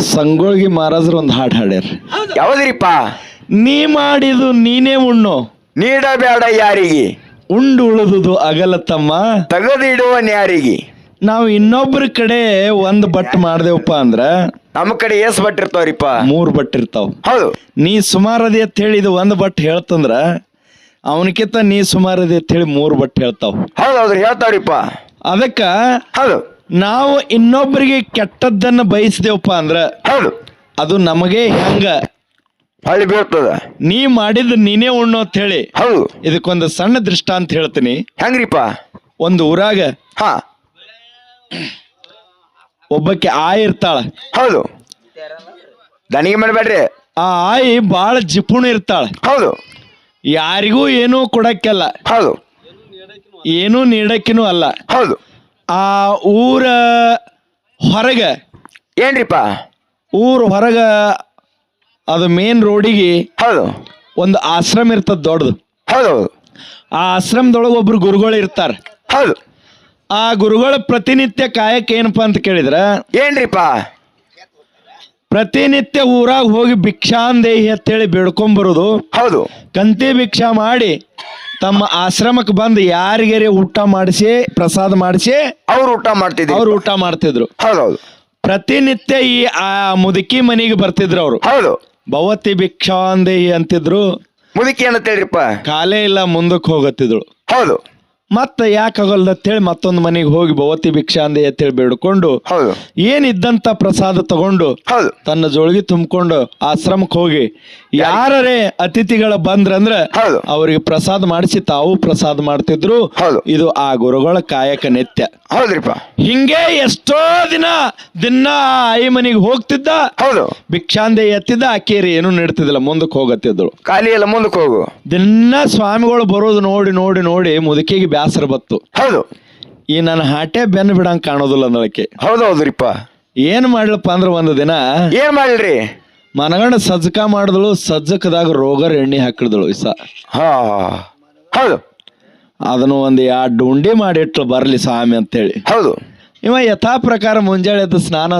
ಸಂಗೊಳ್ಗಿ ಮಹಾರಾಜರು ಒಂದು ಹಾಡು ಹಾಡ್ಯಾರ. ಯಾವ್ದ್ರಿಪ್ಪ? ನೀ ಮಾಡಿದು ನೀನೇ ಉಣ್ಣು. ನೀಡಬೇಡ ಯಾರಿಗೆ? ಉಂಡು ಉಳಿದುದು ಅಗಲ ತಮ್ಮ. ತೆಗೆದಿಡುವ ನ್ಯಾರಿಗೆ ನಾವು ಇನ್ನೊಬ್ರ ಕಡೆ ಒಂದ್ ಬಟ್ ಮಾಡ್ದೇವಪ್ಪ ಅಂದ್ರ ನಮ್ಮ ಕಡೆ ಎಸ್ ಏಸ್ ಬಟ್ಟಿರ್ತಾವ್ರಿಪ್ಪ ಮೂರ್ ಬಟ್ ಇರ್ತಾವ. ಹೌದು. ನೀ ಸುಮಾರದಿ ಅಂತ ಹೇಳಿ ಇದು ಒಂದ್ ಬಟ್ ಹೇಳ್ತಂದ್ರ ಅವನಕಿಂತ ನೀ ಸುಮಾರದಿ ಅಂತ ಹೇಳಿ ಮೂರ್ ಬಟ್ ಹೇಳ್ತಾವ. ಹೌದು ಹೌದ್ರಿ ಹೇಳ್ತಾವ್ರಿಪ್ಪ. ಅದಕ್ಕ ಹೌದು. ನಾವು ಇನ್ನೊಬ್ಬರಿಗೆ ಕೆಟ್ಟದ್ದನ್ನ ಬಯಸಿದೆವಪ್ಪ ಅಂದ್ರ ಹೌದು. ಅದು ನಮಗೆ ಹೆಂಗ? ಹೊಳ್ಳಿ ಬೀಳ್ತದ. ನೀ ಮಾಡಿದ ನೀನೇ ಉಣ್ಣು ಅಂತ ಹೇಳಿ. ಹೌದು. ಇದಕ್ಕೊಂದು ಸಣ್ಣ ದೃಷ್ಟಾಂತ ಹೇಳ್ತೀನಿ. ಹೆಂಗ್ರಿಪ್ಪ? ಒಂದು ಊರಾಗ ಹಾ. ಒಬ್ಬಕ್ಕೆ ಆ ಇರ್ತಾಳ. ಹೌದು. ದನಿಗೆ ಮಾಡಬೇಡ್ರಿ. ಆ ಆಯಿ ಬಾಳ ಜಿಪುಣ ಇರ್ತಾಳ. ಹೌದು. ಯಾರಿಗೂ ಏನೂ ಕೊಡಕ್ಕೆಲ್ಲ. ಹೌದು. ಏನೂ ನೀಡಕ್ಕಿನೂ ಅಲ್ಲ. ಹೌದು. ಆ ಊರ ಹೊರಗೆ ಏನ್ರಿಪ್ಪ? ಊರ ಹೊರಗ ಅದು ಮೇನ್ ರೋಡಿಗೆ ಹೌದು. ಒಂದು ಆಶ್ರಮ ಇರ್ತದ ದೊಡ್ಡದು. ಹೌದು. ಹೌದು ಆ ಆಶ್ರಮದೊಳಗೆ ಒಬ್ರು ಗುರುಗಳು ಇರ್ತಾರ. ಹೌದು. ಆ ಗುರುಗಳ ಪ್ರತಿನಿತ್ಯ ಕಾಯಕ್ಕೆ ಏನಪ್ಪ ಅಂತ ಕೇಳಿದ್ರ? ಏನ್ರಿಪ್ಪ? ಪ್ರತಿನಿತ್ಯ ಊರಾಗ ಹೋಗಿ ಭಿಕ್ಷಾಂದೇಹಿ ಅಂತೇಳಿ ಬೇಡ್ಕೊಂಬರುದು ಹೌದು. ಕಂತಿ ಭಿಕ್ಷಾ ಮಾಡಿ ತಮ್ಮ ಆಶ್ರಮಕ್ಕೆ ಬಂದು ಯಾರಿಗೆ ಊಟ ಮಾಡಿಸಿ ಪ್ರಸಾದ ಮಾಡಿಸಿ ಅವ್ರು ಊಟ ಮಾಡ್ತಿದ್ರು. ಅವ್ರು ಊಟ ಮಾಡ್ತಿದ್ರು. ಹೌದು ಹೌದು ಪ್ರತಿನಿತ್ಯ ಈ ಆ ಮುದುಕಿ ಮನೆಗೆ ಬರ್ತಿದ್ರು ಅವರು. ಹೌದು. ಭವತಿ ಭಿಕ್ಷಾಂದೇಹಿ ಅಂತಿದ್ರು. ಮುದುಕಿ ಅಂತ ಹೇಳ್ರಿಪ್ಪ? ಕಾಲೇ ಇಲ್ಲ ಮುಂದಕ್ಕೆ ಹೋಗತ್ತಿದ್ರು. ಹೌದು. ಮತ್ತೆ ಯಾಕೆ ಅಂತ ಅಂತೇಳಿ ಮತ್ತೊಂದು ಮನೆಗೆ ಹೋಗಿ ಭವತಿ ಭಿಕ್ಷಾಂದೇಹಿ ಅಂತೇಳಿ ಬೇಡ್ಕೊಂಡು ಹೌದು. ಏನಿದ್ದಂತ ಪ್ರಸಾದ ತಗೊಂಡು ಹೌದು. ತನ್ನ ಜೋಳಿಗೆ ತುಂಬಿಕೊಂಡು ಆಶ್ರಮಕ್ಕೆ ಹೋಗಿ ಯಾರೇ ಅತಿಥಿಗಳ ಬಂದ್ರಂದ್ರ ಹೌದು. ಅವರಿಗೆ ಪ್ರಸಾದ ಮಾಡಿಸಿ ತಾವು ಪ್ರಸಾದ ಮಾಡ್ತಿದ್ರು. ಹೌದು. ಇದು ಆ ಗುರುಗಳ ಕಾಯಕ ನಿತ್ಯ. ಹೌದ್ರಿಪ್ಪ. ಹಿಂಗೆ ಎಷ್ಟೋ ದಿನ ದಿನ ಐ ಆಯಿ ಮನೆಗೆ ಹೋಗ್ತಿದ್ದ. ಹೌದು. ಭಿಕ್ಷಾಂದೆ ಎತ್ತಿದ್ದ ಆಕೇರಿ ಏನು ನೀಡ್ತಿದ್ದಿಲ್ಲ ಮುಂದಕ್ಕೆ ಹೋಗತ್ತಿದ್ದಳು. ಖಾಲಿ ಎಲ್ಲ ಮುಂದಕ್ಕೆ ಹೋಗು. ದಿನ ಸ್ವಾಮಿಗಳು ಬರೋದು ನೋಡಿ ನೋಡಿ ನೋಡಿ ಮುದುಕಿಗೆ ಬ್ಯಾಸರ ಬತ್ತು. ಹೌದು. ಈ ನನ್ನ ಹಾಟೆ ಬೆನ್ನು ಬಿಡಂಗ್ ಕಾಣೋದಿಲ್ಲ ಅಂದಳಕ್ಕೆ ಹೌದು ಹೌದ್ರಿಪ್ಪ. ಏನ್ ಮಾಡ್ಲಪ್ಪ ಅಂದ್ರೆ ಒಂದು ದಿನ ಏನ್ ಮಾಡ್ರಿ ಮನಗಂಡ ಸಜ್ಜಕ ಮಾಡಿದಳು ಸಜ್ಜಕದಾಗ ರೋಗರ್ ಎಣ್ಣೆ ಹಾಕಿದಳು ಇಸ ಹಾ. ಹೌದು. ಅದನ್ನು ಒಂದು ಎರಡು ಉಂಡೆ ಮಾಡಿಟ್ಲು ಬರಲಿ ಸ್ವಾಮಿ ಅಂತೇಳಿ. ಹೌದು. ಇವ ಯಥಾ ಪ್ರಕಾರ ಮುಂಜಾನೆ ಎದ್ದು ಸ್ನಾನ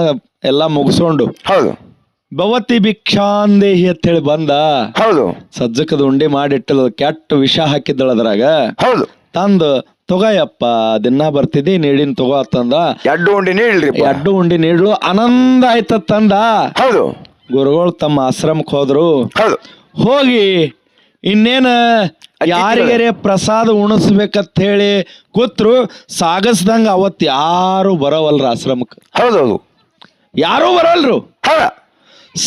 ಎಲ್ಲ ಮುಗಿಸ್ಕೊಂಡು ಹೌದು. ಭವತಿ ಭಿಕ್ಷಾಂದೇಹಿ ಅಂತೇಳಿ ಬಂದ. ಹೌದು. ಸಜ್ಜಕದ ಉಂಡೆ ಮಾಡಿಟ್ಟಲು ಕೆಟ್ಟ ವಿಷ ಹಾಕಿದ್ದಳ ಅದ್ರಾಗ. ಹೌದು. ತಂದು ತೊಗಯಪ್ಪ ದಿನ ಬರ್ತಿದ್ದಿ ನೀಡಿನ ತಗೋ ತಂದ ಎಡ್ಡು ಉಂಡಿ ನೀಡ್ರಿ ಎಡ್ಡು ಉಂಡಿ ನೀಡ್ಲು ಆನಂದ ಆಯ್ತ ತಂದ. ಹೌದು. ಗುರುಗಳು ತಮ್ಮ ಆಶ್ರಮಕ್ಕೆ ಹೋದ್ರು. ಹೌದು. ಹೋಗಿ ಇನ್ನೇನ ಯಾರಿಗಾರೆ ಪ್ರಸಾದ ಉಣಿಸ್ಬೇಕಂತ ಹೇಳಿ ಕೂತ್ರು ಸಾಗಸ್ದಂಗ ಅವತ್ ಯಾರು ಬರೋವಲ್ರ ಆಶ್ರಮಕ್ಕೆ. ಹೌದು ಹೌದು ಯಾರೂ ಬರಲ್ರು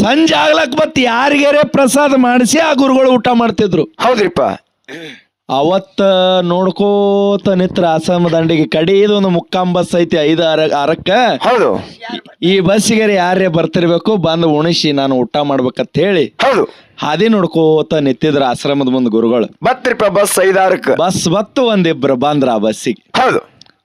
ಸಂಜೆ ಆಗ್ಲಕ್ ಮತ್ ಯಾರಿಗರೆ ಪ್ರಸಾದ ಮಾಡಿಸಿ ಆ ಗುರುಗಳು ಊಟ ಮಾಡ್ತಿದ್ರು. ಹೌದ್ರಿಪ್ಪ. ಅವತ್ತ ನೋಡ್ಕೋತ ನಿತ್ರ ಆಶ್ರಮ ದಂಡಿಗೆ ಕಡೆಯದು ಒಂದು ಮುಕ್ಕಾಂ ಬಸ್ ಐತಿ ಐದು ಅರ ಅರಕ್ಕ ಹೌದು. ಈ ಬಸ್ಸಿಗೆ ಯಾರೇ ಬರ್ತಿರ್ಬೇಕು? ಬಂದು ಉಣಿಸಿ ನಾನು ಊಟ ಮಾಡ್ಬೇಕಂತ ಹೇಳಿ ಹೌದು. ಹಾದಿ ನೋಡ್ಕೋತ ನಿಂತಿದ್ರ ಆಶ್ರಮದ ಮುಂದೆ ಗುರುಗಳು. ಬತ್ತಿರಪ್ಪ ಬಸ್ ಐದಾರಕ್ಕೆ. ಬಸ್ ಬತ್ತು ಒಂದಿಬ್ರು ಬಂದ್ರ ಆ ಬಸ್ಸಿಗೆ. ಹೌದು.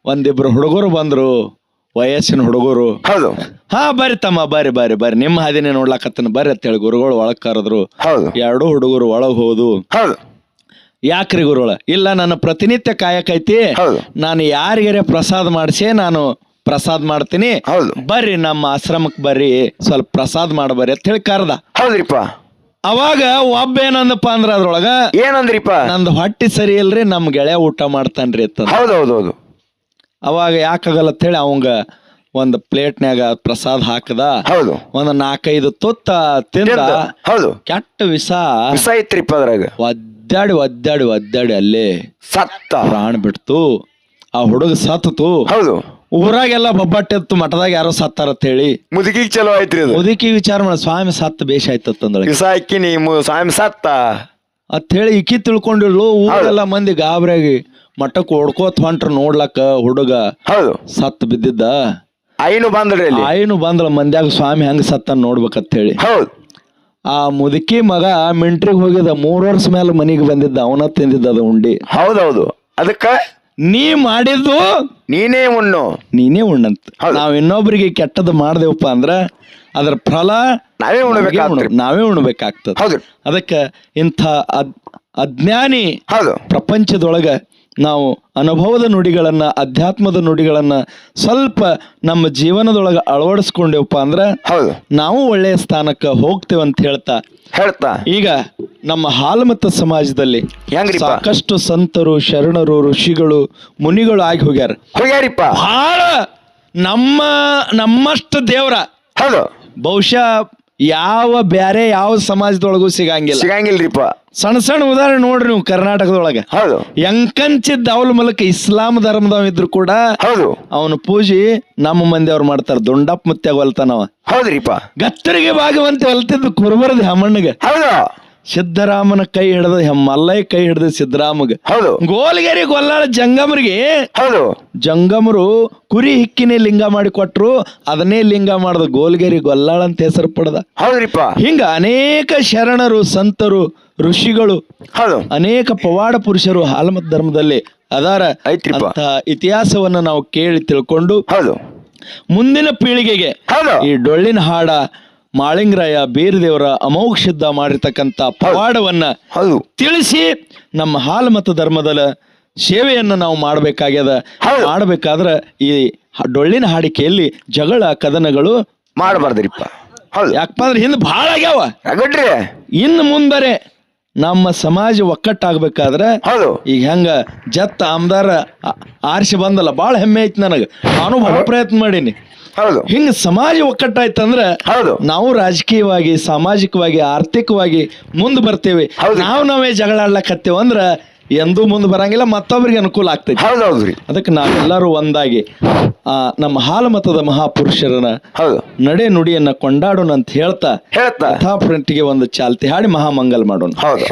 ಒಂದಿಬ್ರು ಹುಡುಗರು ಬಂದ್ರು ವಯಸ್ಸಿನ ಹುಡುಗರು. ಹೌದು. ಹಾ ಬರ್ರಿ ತಮ್ಮ ಬರ್ರಿ ಬರ್ರಿ ಬರ್ರಿ. ನಿಮ್ಮ ಹಾದಿನೇ ನೋಡ್ಲಾಕತ್ತನ ಬರ್ರಿ ಅಂತೇಳಿ ಗುರುಗಳು ಒಳಗ್ ಕರೆದ್ರು. ಹೌದು. ಎರಡು ಹುಡುಗರು ಒಳಗ್ ಹೋದು. ಹೌದು. ಯಾಕ್ರಿ ಗುರುಗಳ? ಇಲ್ಲ ನನ್ನ ಪ್ರತಿನಿತ್ಯ ಕಾಯಕೈತಿ. ಹೌದು. ನಾನು ಯಾರಿಗಾರೆ ಪ್ರಸಾದ ಮಾಡಿಸಿ ನಾನು ಪ್ರಸಾದ ಮಾಡ್ತೀನಿ. ಹೌದು. ಬರ್ರಿ ನಮ್ಮ ಆಶ್ರಮಕ್ಕೆ ಬರ್ರಿ ಸ್ವಲ್ಪ ಪ್ರಸಾದ ಮಾಡ್ಬರ್ರಿ ಅಂತ ಹೇಳಿ ಕರ್ದ. ಹೌದ್ರಿಪ್ಪ. ಅವಾಗ ಒಬ್ಬ ಏನಂದಪ್ಪ ಅಂದ್ರ ಅದ್ರೊಳಗ ಏನಂದ್ರಿಪ್ಪ? ನಂದು ಹೊಟ್ಟಿ ಸರಿ ಇಲ್ರಿ ನಮ್ ಗೆಳೆಯ ಊಟ ಮಾಡ್ತಾನ್ರಿ ಅಂತ ಹೌದು ಹೌದು ಹೌದು ಅವಾಗ ಯಾಕಾಗಲ್ಲ ಅಂತ ಹೇಳಿ ಅವಂಗ ಒಂದು ಪ್ಲೇಟ್ನ್ಯಾಗ ಪ್ರಸಾದ ಹಾಕದ. ಹೌದು. ಒಂದು ನಾಲ್ಕೈದು ತುತ್ತ ತಿಂದ. ಹೌದು. ಕೆಟ್ಟ ವಿಷ ವಿಷ ಐತ್ರಿಪ್ಪ ಅದ್ರಾಗ. ಒದ್ದಾಡಿ ಒದ್ದಾಡಿ ಒದ್ದಾಡಿ ಅಲ್ಲೇ ಸತ್ತ. ಪ್ರಾಣ ಬಿಡ್ತು. ಆ ಹುಡುಗ ಸತ್ತು ಹೌದು. ಊರಾಗೆಲ್ಲ ಬೊಬ್ಬಟ್ಟಿತ್ತು ಮಠದಾಗ ಯಾರೋ ಸತ್ತಾರ ಅಂತ ಹೇಳಿ ಮುದುಕಿಗೆ ಚಲೋ ಐತ್ರಿ ಅದು. ಮುದುಕಿ ವಿಚಾರ ಮಾಡ ಸ್ವಾಮಿ ಸತ್ತ ಬೇಷ ಆಯ್ತಂದ್ರೆ ಮು- ಸ್ವಾಮಿ ಸತ್ತ. ಅತ್ ಹೇಳಿ ಇಕ್ಕಿ ತಿಳ್ಕೊಂಡಿಳು ಊರೆಲ್ಲ ಮಂದಿ ಗಾಬರಿಯಾಗಿ ಮಠಕ್ ಓಡ್ಕೋತ ಹೊಂಟ್ರ ನೋಡ್ಲಕ್ಕ ಹುಡುಗ. ಹೌದು. ಸತ್ ಬಿದ್ದಿದ್ದ. ಐನು ಬಂದ್ರಿ ಅಲ್ಲಿ. ಆಯಿನು ಬಂದಳ ಮಂದ್ಯಾಗ ಸ್ವಾಮಿ ಹೆಂಗ್ ಸತ್ತ ನೋಡ್ಬೇಕಂತ ಹೇಳಿ ಹೌದು. ಆ ಮುದುಕಿ ಮಗ ಮಿಂಟ್ರಿಗೆ ಹೋಗಿದ್ದ ಮೂರ್ ವರ್ಷ ಮೇಲೆ ಮನಿಗೆ ಬಂದಿದ್ದ ಅವನ ತಿಂದಿದ್ದ ಅದು ಉಂಡಿ. ಹೌದೌದು. ಅದಕ್ಕ ನೀ ಮಾಡಿದ್ದು ನೀನೇ ಉಣ್ಣು. ನೀನೇ ಉಣ್ಣಂತ. ಹೌದು. ನಾವ್ ಇನ್ನೊಬ್ರಿಗೆ ಕೆಟ್ಟದ್ದು ಮಾಡ್ದೇವಪ್ಪ ಅಂದ್ರ ಅದ್ರ ಫಲ ನಾವೇ ನಮ್ಗೆ ಉಣ್- ನಾವೇ ಉಣ್ಬೇಕಾಗ್ತದೆ. ಹೌದು. ಅದಕ್ಕ ಇಂಥ ಅದ್- ಅಜ್ಞಾನಿ ಹೌದು. ಪ್ರಪಂಚದೊಳಗ ನಾವು ಅನುಭವದ ನುಡಿಗಳನ್ನು ಅಧ್ಯಾತ್ಮದ ನುಡಿಗಳನ್ನು ಸ್ವಲ್ಪ ನಮ್ಮ ಜೀವನದೊಳಗೆ ಅಳವಡಿಸ್ಕೊಂಡೇವಪ್ಪ ಅಂದ್ರೆ ನಾವು ಒಳ್ಳೆಯ ಸ್ಥಾನಕ್ಕೆ ಹೋಗ್ತೇವೆ ಅಂತ ಹೇಳ್ತಾ. ಹೇಳ್ತಾ. ಈಗ ನಮ್ಮ ಹಾಲಮತ ಸಮಾಜದಲ್ಲಿ? ಸಾಕಷ್ಟು ಸಂತರು ಶರಣರು ಋಷಿಗಳು ಮುನಿಗಳು ಆಗಿ ಹೋಗ್ಯಾರ. ಹೋಗ್ಯಾರಿಪ್ಪ. ಬಹಳ ನಮ್ಮ ನಮ್ಮಷ್ಟು ದೇವರ. ಹೌದು. ಬಹುಶಃ ಯಾವ ಬ್ಯಾರೆ ಯಾವ ಸಮಾಜದೊಳಗೂ ಸಿಗಂಗಿಲ್ಲ. ಸಿಗಂಗಿಲ್ರಿಪ್ಪ. ಸಣ್ಣ ಸಣ್ಣ ಉದಾಹರಣೆ ನೋಡ್ರಿ ನೀವು ಕರ್ನಾಟಕದೊಳಗೆ. ಹೌದು. ಎಂಕಂಚಿದ್ದ ಅವಲ ಮೂಲಕ ಇಸ್ಲಾಂ ಧರ್ಮದವ ಇದ್ರು ಕೂಡ ಹೌದು. ಅವನ ಪೂಜೆ ನಮ್ಮ ಮಂದಿ ಅವ್ರು ಮಾಡ್ತಾರ. ದೊಂಡಪ್ಪ ಮುತ್ಯಾಗ ಹೊಲ್ತಾನವ. ಹೌದ್ರಿಪ್ಪ. ಗತ್ತರಿಗೆ ಭಾಗವಂತ ಹೊಲ್ತಿದ್ದು ಕುರುಬರದ ಹಮ್ಮಣ್ಣಗ ಹೌದು. ಸಿದ್ದರಾಮನ ಕೈ ಹಿಡ್ದ ಮಲ್ಲಯ್ಯ ಕೈ ಹಿಡ್ದ ಸಿದ್ದರಾಮಗ. ಹೌದು. ಗೋಲ್ಗೇರಿ ಗೊಲ್ಲಾಳ ಜಂಗಮರಿಗೆ ಹೌದು. ಜಂಗಮರು ಕುರಿ ಹಿಕ್ಕಿನೇ ಲಿಂಗ ಮಾಡಿ ಕೊಟ್ರು. ಅದನ್ನೇ ಲಿಂಗ ಮಾಡ್ದ ಗೋಲ್ಗೆರಿ ಗೊಲ್ಲಾಳ ಅಂತ ಹೆಸರು ಪಡೆದ. ಹೌದ್ರಿಪ್ಪ. ಹಿಂಗ ಅನೇಕ ಶರಣರು ಸಂತರು ಋಷಿಗಳು ಹೌದು. ಅನೇಕ ಪವಾಡ ಪುರುಷರು ಹಾಲಮತ್ ಧರ್ಮದಲ್ಲಿ ಅದಾರ. ಐತ್ರಿಪ್ಪ. ಅಂತ ಇತಿಹಾಸವನ್ನ ನಾವು ಕೇಳಿ ತಿಳ್ಕೊಂಡು ಹೌದು. ಮುಂದಿನ ಪೀಳಿಗೆಗೆ ಹೌದು. ಈ ಡೊಳ್ಳಿನ ಹಾಡ ಮಾಳಿಂಗರಾಯ ಬೀರದೇವರ ಅಮೋಘ ಸಿದ್ಧ ಮಾಡಿರ್ತಕ್ಕಂಥ ಪವಾಡವನ್ನ ಹೌದು. ತಿಳಿಸಿ ನಮ್ಮ ಹಾಲು ಮತ್ತು ಧರ್ಮದ ಸೇವೆಯನ್ನು ನಾವು ಮಾಡಬೇಕಾಗ್ಯದ. ಮಾಡಬೇಕಾದ್ರೆ ಈ ಡೊಳ್ಳಿನ ಹಾಡಿಕೆಯಲ್ಲಿ ಜಗಳ ಕದನಗಳು ಮಾಡಬಾರ್ದ್ರಿಪ್ಪ. ಹೌದು. ಯಾಕಪ್ಪ ಅಂದ್ರೆ ಹಿಂದೆ ಭಾಳ ಆಗ್ಯಾವ. ಇನ್ನು ಮುಂದರೆ ನಮ್ಮ ಸಮಾಜ ಒಕ್ಕಟ್ಟಾಗ್ಬೇಕಾದ್ರೆ ಹೌದು. ಈಗ ಹೆಂಗ ಜತ್ತ ಆಮದಾರ ಆರಿಸಿ ಬಂದಲ್ಲ ಭಾಳ ಹೆಮ್ಮೆ ಐತಿ ನನಗೆ. ನಾನು ಬಹಳ ಪ್ರಯತ್ನ ಮಾಡೀನಿ. ಹೌದು. ಹಿಂಗ ಸಮಾಜ ಒಕ್ಕಟ್ಟಾಯ್ತಂದ್ರೆ ಹೌದು. ನಾವು ರಾಜಕೀಯವಾಗಿ ಸಾಮಾಜಿಕವಾಗಿ ಆರ್ಥಿಕವಾಗಿ ಮುಂದೆ ಬರ್ತೇವೆ. ನಾವು ನಾವೇ ಜಗಳ ಆಡ್ಲಕತ್ತೇವ ಅಂದ್ರ ಎಂದೂ ಮುಂದೆ ಬರಂಗಿಲ್ಲ ಮತ್ತೊಬ್ಬರಿಗೆ ಅನುಕೂಲ ಆಗ್ತೈತಿ. ಹೌದು ರೀ ಅದಕ್ಕೆ ನಾವೆಲ್ಲರೂ ಒಂದಾಗಿ ಆ ನಮ್ಮ ಹಾಲಮತದ ಮಹಾಪುರುಷರನ್ನ ಹೌದು. ನಡೆ ನುಡಿಯನ್ನ ಕೊಂಡಾಡೋಣ ಅಂತ ಹೇಳ್ತಾ ಹೇಳ್ತಾ. ಯಥಾ ಪ್ರಿಂಟ್ಗೆ ಒಂದು ಚಾಲ್ತಿ ಹಾಡಿ ಮಹಾಮಂಗಲ್ ಮಾಡೋಣ. ಹೌದು.